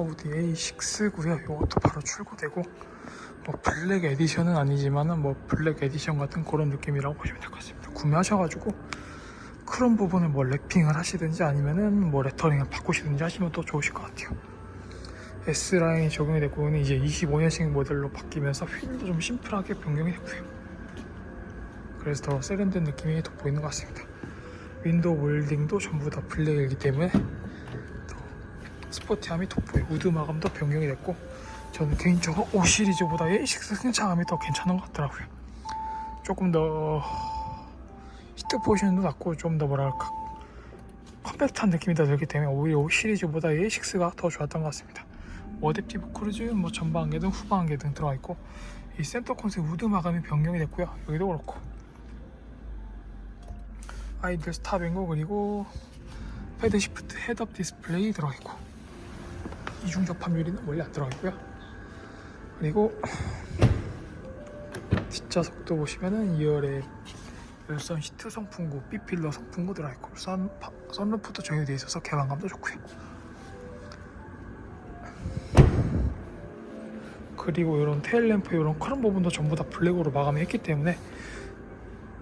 아우디 A6고요. 이것도 바로 출고되고 뭐 블랙 에디션은 아니지만은 뭐 블랙 에디션 같은 그런 느낌이라고 보시면 될 것 같습니다. 구매하셔가지고 크롬 부분을 뭐 랩핑을 하시든지 아니면은 뭐 레터링을 바꾸시든지 하시면 또 좋으실 것 같아요. S 라인이 적용이 됐고 이제 25년식 모델로 바뀌면서 휠도 좀 심플하게 변경이 됐고요. 그래서 더 세련된 느낌이 돋보이는 것 같습니다. 윈도우 몰딩도 전부 다 블랙이기 때문에 더 스포티함이 돋보여 우드 마감도 변경이 됐고 저는 개인적으로 5 시리즈보다 A6 승차감이 더 괜찮은 것 같더라고요. 조금 더 히트 포지션도 낮고 좀 더 뭐랄까 컴팩트한 느낌이 더 들기 때문에 오히려 5 시리즈보다 A6가 더 좋았던 것 같습니다. 어댑티브 크루즈 뭐 전방 안개 등 후방 안개 등 들어가 있고 이 센터 콘솔 우드 마감이 변경이 됐고요. 여기도 그렇고. 아이들 스탑앤고 그리고 패드 시프트 헤드업 디스플레이 들어가 있고 이중 접합 유리는 원래 안 들어가 있고요. 그리고 뒷좌석도 보시면은 2열에 열선 시트 성풍구, B필러 성풍구 들어가 있고 선 파- 선루프도 적용되어 있어서 개방감도 좋고요. 그리고 이런 테일 램프 이런 크롬 부분도 전부 다 블랙으로 마감이 했기 때문에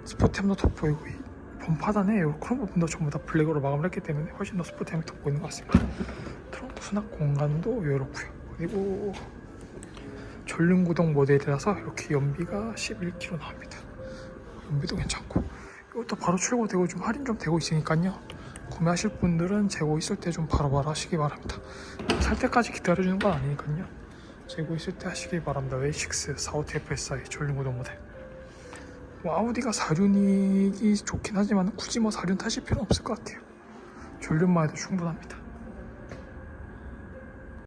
스포티함도 돋보이고 이 크롬 부분도 전부 다 블랙으로 마감을 했기 때문에 훨씬 더 스포티함이 돋보이는 것 같습니다. 트렁크 수납 공간도 여유롭고요. 그리고 전륜 구동 모델이라서 이렇게 연비가 11km 나옵니다. 연비도 괜찮고 이것도 바로 출고되고 좀 할인 좀 되고 있으니까요. 구매하실 분들은 재고 있을 때 좀 바로바로 하시기 바랍니다. 살 때까지 기다려주는 건 아니니까요. 재고 있을 때 하시기 바랍니다. V6 45 TFSI 전륜 구동 모델. 뭐 아우디가 4륜이 좋긴 하지만 굳이 뭐 4륜 타실 필요는 없을 것 같아요. 전륜만 해도 충분합니다.